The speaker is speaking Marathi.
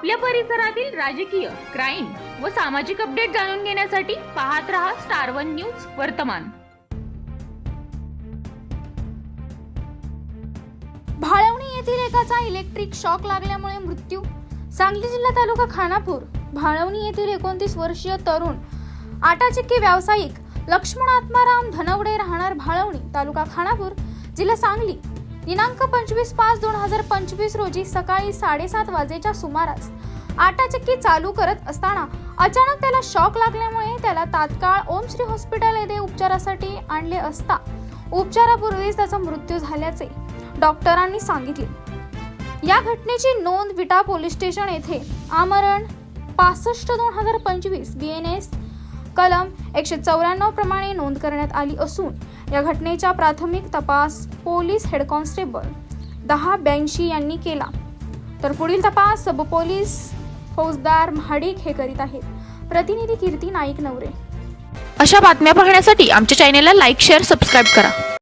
आपल्या परिसरातील राजकीय क्राईम व सामाजिक अपडेट जाणून घेण्यासाठी पाहत रहा स्टार वन न्यूज वर्तमान. भाळवणी येथील एकाचा इलेक्ट्रिक शॉक लागल्यामुळे मृत्यू. सांगली जिल्हा तालुका खानापूर. भाळवणी येथील एकोणतीस वर्षीय तरुण आटाचिक्की व्यावसायिक लक्ष्मण आत्माराम धनवडे राहणार भाळवणी तालुका खानापूर जिल्हा सांगली. दिनांक पंचवीस पाच दोन हजार पंचवीस रोजी सकाळी साडेसात वाजेच्या सुमारास आटाचक्की चालू करत असताना अचानक त्याला शॉक लागल्यामुळे त्याला तात्काळ ओम श्री हॉस्पिटल येथे उपचारासाठी आणले असता उपचारापूर्वीच त्याचा मृत्यू झाल्याचे डॉक्टरांनी सांगितले. या घटनेची नोंद विटा पोलीस स्टेशन येथे आमरण पासष्ट दोन हजार पंचवीस बी एन एस कलम एकशे चौऱ्याण्णव प्रमाणे नोंद करण्यात आली असून या घटनेचा प्राथमिक तपास पोलीस हेड कॉन्स्टेबल दहा ब्याऐंशी यांनी केला. तर पुढील तपास सब पोलीस फौजदार महाडिक हे करीत आहेत. प्रतिनिधी कीर्ती नाईक नवरे. अशा बातम्या पाहण्यासाठी आमच्या चॅनेलला लाईक शेअर सबस्क्राईब करा.